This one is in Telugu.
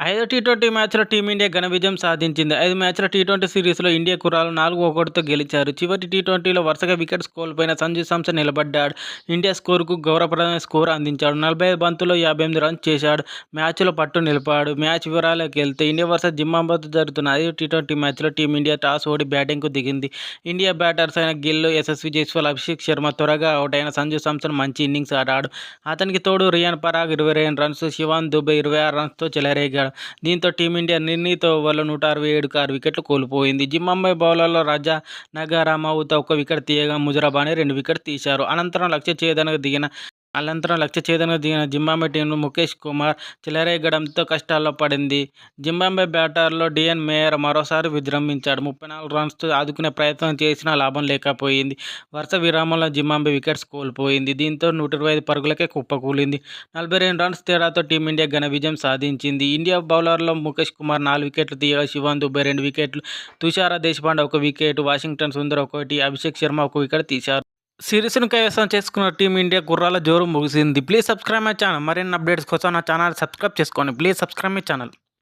ఐదో టీ ట్వంటీ మ్యాచ్లో టీమిండియా ఘన విజయం సాధించింది. ఐదు మ్యాచ్ల టీ ట్వంటీ సిరీస్లో ఇండియా కుర్రాలు నాలుగు ఒకటితో గెలిచారు. చివరి టీ ట్వంటీలో వరుసగా వికెట్స్ కోల్పోయిన సంజు శాంసన్ నిలబడ్డాడు. ఇండియా స్కోర్కు గౌరవప్రదమైన స్కోర్ అందించాడు. నలభై ఐదు బంతుల్లో యాభై ఎనిమిది రన్స్ చేశాడు. మ్యాచ్లో పట్టు నిలిపాడు. మ్యాచ్ వివరాలకు వెళ్తే ఇండియా వర్సెస్ జింబాబ్వేతో జరుగుతున్న ఐదు టీ ట్వంటీ మ్యాచ్లో టీమిండియా టాస్ ఓడి బ్యాటింగ్కు దిగింది. ఇండియా బ్యాటర్స్ అయిన గిల్ యశస్వి జైస్వాల్ అభిషేక్ శర్మ త్వరగా అవుట్ అయిన సంజు శాంసన్ మంచి ఇన్నింగ్స్ ఆడాడు. అతనికి తోడు రియాన్ పరాగ్ ఇరవై రెండు రన్స్ శివాన్ దుబే ఇరవై ఆరు రన్స్తో చెలరేగాడు. దీంతో టీమిండియా నిర్ణీత ఓవర్లో నూట అరవై ఏడుకు ఆరు వికెట్లు కోల్పోయింది. జింబాబ్వే బౌలర్లో రజా నగారామావుతో ఒక వికెట్ తీయగా ముజరాబాని రెండు వికెట్ తీశారు. అనంతరం లక్ష్య ఛేదనకు దిగిన అనంతరం లక్ష్య ఛేదనకు దిగిన జింబాబ్వే టీంను ముఖేష్ కుమార్ చెలరేగడంతో కష్టాల్లో పడింది. జింబాబే బ్యాటర్లో డిఎన్ మేయర్ మరోసారి విజృంభించాడు. ముప్పై నాలుగు రన్స్తో ఆదుకునే ప్రయత్నం చేసినా లాభం లేకపోయింది. వరుస విరామంలో జింబాంబే వికెట్స్ కోల్పోయింది. దీంతో నూట ఇరవై ఐదు పరుగులకే కుప్పకూలింది నలభై రెండు రన్స్ తేడాతో టీమిండియా ఘన విజయం సాధించింది. ఇండియా బౌలర్లో ముఖేష్ కుమార్ నాలుగు వికెట్లు తీయగా శివాన్ దుబే రెండు వికెట్లు తుషారా దేశపాండే ఒక వికెట్ వాషింగ్టన్ సుందర్ ఒకటి అభిషేక్ శర్మ ఒక వికెట్ తీశారు. సిరీస్ను కైవసం చేసుకున్న టీమిండియా గుర్రాల జోరు ముగిసింది. Please subscribe my channel. మరిన్ని అప్డేట్స్ కోసం నా ఛానల్ సబ్స్క్రైబ్ చేసుకోండి. Please subscribe my channel.